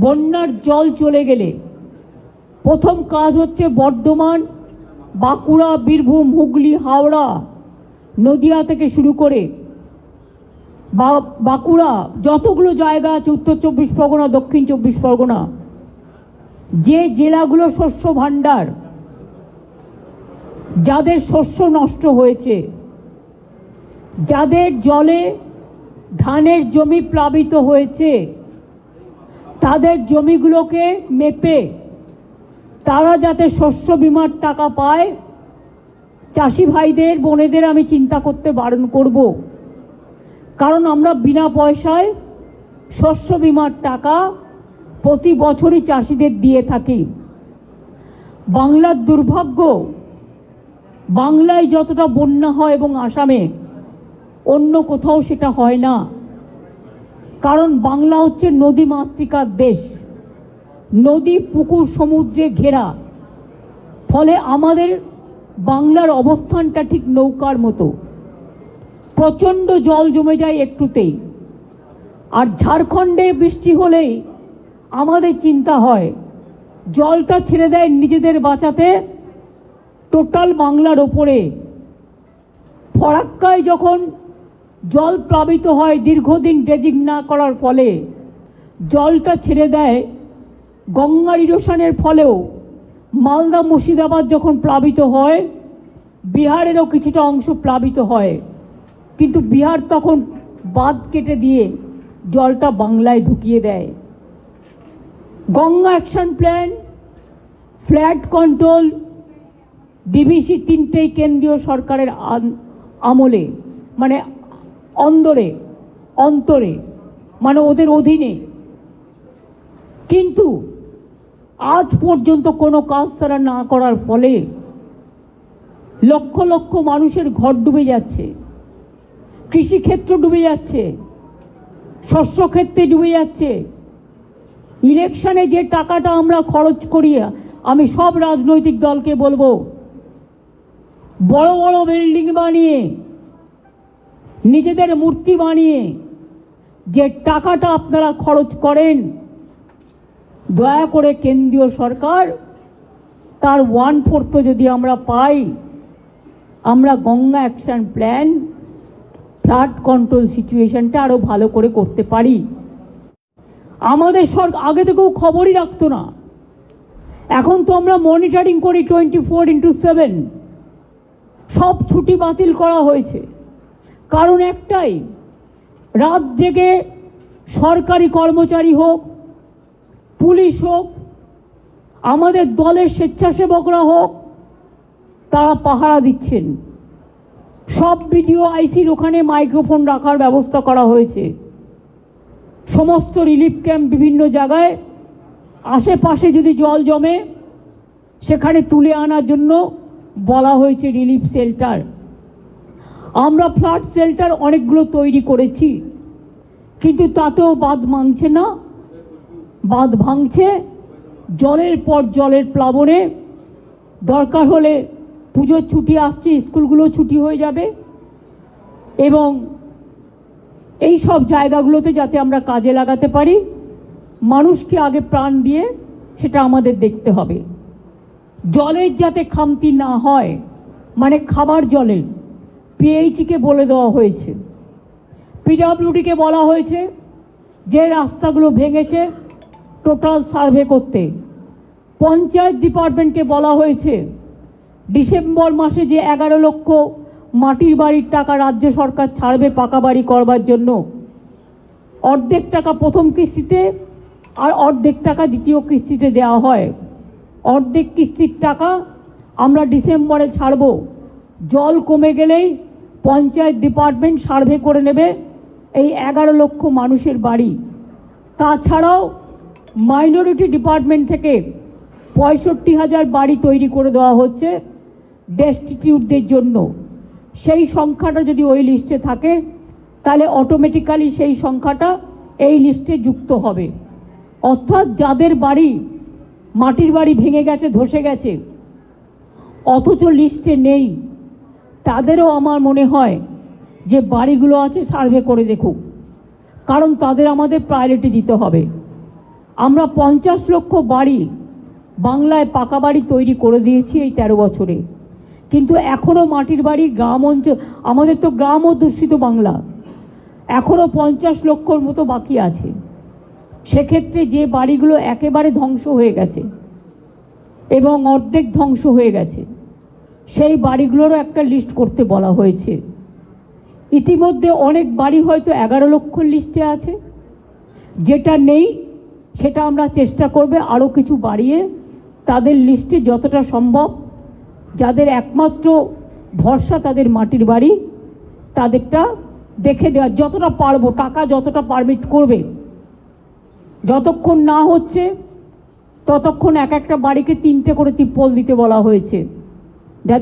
বন্যার জল চলে গেলে। প্রথম কাজ হচ্ছে বর্ধমান, বাঁকুড়া, বীরভূম, হুগলি, হাওড়া নদিয়া থেকে শুরু করে বাঁকুড়া যতগুলো জায়গা আছে, উত্তর চব্বিশ পরগনা, দক্ষিণ চব্বিশ পরগনা, যে জেলাগুলো শস্য ভাণ্ডার, যাদের শস্য নষ্ট হয়েছে, যাদের জলে ধানের জমি প্লাবিত হয়েছে তাদের জমিগুলোকে মেপে তারা যাতে শস্য বিমার টাকা পায়, চাষি ভাইদের, বোনেদের আমি চিন্তা করতে বারণ করব। কারণ আমরা বিনা পয়সায় শস্য বিমার টাকা প্রতি বছরই চাষিদের দিয়ে থাকি। বাংলার দুর্ভাগ্য, বাংলায় যতটা বন্যা হয় এবং আসামে, অন্য কোথাও সেটা হয় না। কারণ বাংলা হচ্ছে নদী মাতৃকার দেশ। নদী, পুকুর, সমুদ্রে ঘেরা। ফলে আমাদের বাংলার অবস্থানটা ঠিক নৌকার মতো। প্রচণ্ড জল জমে যায় একটুতেই। আর ঝাড়খণ্ডে বৃষ্টি হলেই আমাদের চিন্তা হয়, জলটা ছেড়ে দেয় নিজেদের বাঁচাতে টোটাল বাংলার ওপরে। ফরাক্কায় যখন জল প্লাবিত হয় দীর্ঘদিন ড্রেজিং না করার ফলে। জলটা ছেড়ে দেয় গঙ্গার ইরোশনের ফলেও। মালদা মুর্শিদাবাদ যখন প্লাবিত হয়, বিহারেরও কিছুটা অংশ প্লাবিত হয়। কিন্তু বিহার তখন বাঁধ কেটে দিয়ে জলটা বাংলায় ঢুকিয়ে দেয়। Ganga action plan, flood control, DVC তিনটেই কেন্দ্রীয় সরকারের আমলে। মানে অন্দরে, অন্তরে মানে ওদের অধীনে। কিন্তু আজ পর্যন্ত কোনো কাজ তারা না করার ফলে লক্ষ লক্ষ মানুষের ঘর ডুবে যাচ্ছে, কৃষিক্ষেত্র ডুবে যাচ্ছে শস্য ক্ষেত্রে ডুবে যাচ্ছে। ইলেকশনে যে টাকাটা আমরা খরচ করি, আমি সব রাজনৈতিক দলকে বলব, বড় বড় বিল্ডিং বানিয়ে নিজেদের মূর্তি বানিয়ে যে টাকাটা আপনারা খরচ করেন, দয়া করে কেন্দ্রীয় সরকার, তার ওয়ান ফোর্থ যদি আমরা পাই, আমরা Ganga action plan, flood control সিচুয়েশনটা আরও ভালো করে করতে পারি। আমাদের সরকার, আগে থেকেও খবরই রাখতো না। এখন তো আমরা মনিটরিং করি টোয়েন্টি ফোর ইন্টু সেভেন সব ছুটি বাতিল করা হয়েছে। কারণ একটাই, রাত জেগে সরকারি কর্মচারী হোক, পুলিশ হোক, আমাদের দলের স্বেচ্ছাসেবকরা হোক, তারা পাহারা দিচ্ছেন। সব ভিডিও আইসির ওখানে মাইক্রোফোন রাখার ব্যবস্থা করা হয়েছে। সমস্ত রিলিফ ক্যাম্প বিভিন্ন জায়গায়, আশেপাশে যদি জল জমে, সেখানে তুলে আনার জন্য বলা হয়েছে রিলিফ শেল্টার। আমরা ফ্লাড শেল্টার অনেকগুলো তৈরি করেছি, কিন্তু তাতেও বাঁধ ভাঙছে না। বাঁধ ভাঙছে, জলের পর জলের প্লাবনে। দরকার হলে পুজোর ছুটি আসছে, স্কুলগুলো ছুটি হয়ে যাবে। এবং এই সব জায়গাগুলোতে যাতে আমরা কাজে লাগাতে পারি, মানুষকে আগে প্রাণ দিয়ে সেটা আমাদের দেখতে হবে। জলের যাতে খামতি না হয় মানে খাবার জলের পিএইচকে বলে দেওয়া হয়েছে। পিডাব্লিউডিকে বলা হয়েছে। যে রাস্তাগুলো ভেঙেছে টোটাল সার্ভে করতে। পঞ্চায়েত ডিপার্টমেন্টকে বলা হয়েছে। ডিসেম্বর মাসে যে এগারো লক্ষ মাটির বাড়ির টাকা রাজ্য সরকার ছাড়বে পাকা বাড়ি করবার জন্য। অর্ধেক টাকা প্রথম কিস্তিতে আর অর্ধেক টাকা দ্বিতীয় কিস্তিতে দেওয়া হয়। অর্ধেক কিস্তির টাকা আমরা ডিসেম্বরে ছাড়ব। জল কমে গেলেই পঞ্চায়েত ডিপার্টমেন্ট সার্ভে করে নেবে এই এগারো লক্ষ মানুষের বাড়ি। তাছাড়াও মাইনরিটি ডিপার্টমেন্ট থেকে পঁয়ষট্টি হাজার বাড়ি তৈরি করে দেওয়া হচ্ছে ডেস্টিটিউটদের জন্য। সেই সংখ্যাটা যদি ওই লিস্টে থাকে, তাহলে অটোমেটিক্যালি সেই সংখ্যাটা এই লিস্টে যুক্ত হবে। অর্থাৎ যাদের বাড়ি মাটির বাড়ি ভেঙে গেছে, ধসে গেছে, অথচ লিস্টে নেই। তাদেরও আমার মনে হয় যে বাড়িগুলো আছে, সার্ভে করে দেখুক। কারণ তাদের আমাদের প্রায়োরিটি দিতে হবে। আমরা পঞ্চাশ লক্ষ বাড়ি বাংলায় পাকা বাড়ি তৈরি করে দিয়েছি এই তেরো বছরে। কিন্তু এখনও মাটির বাড়ি গ্রাম অঞ্চল, আমাদের তো গ্রাম অধ্যুষিত বাংলা। এখনও পঞ্চাশ লক্ষর মতো বাকি আছে। সেক্ষেত্রে যে বাড়িগুলো একেবারে ধ্বংস হয়ে গেছে এবং অর্ধেক ধ্বংস হয়ে গেছে সেই বাড়িগুলোরও একটা লিস্ট করতে বলা হয়েছে। ইতিমধ্যে অনেক বাড়ি হয়তো এগারো লক্ষ লিস্টে আছে। যেটা নেই, সেটা আমরা চেষ্টা করবে আরও কিছু বাড়িয়ে তাদের লিস্টে যতটা সম্ভব, যাদের একমাত্র ভরসা তাদের মাটির বাড়ি, তাদেরটা দেখে দেওয়া যতটা পারব, টাকা যতটা পারমিট করবে। যতক্ষণ না হচ্ছে, ততক্ষণ এক একটা বাড়িকে তিনটে করে তিপ্পল দিতে বলা হয়েছে। that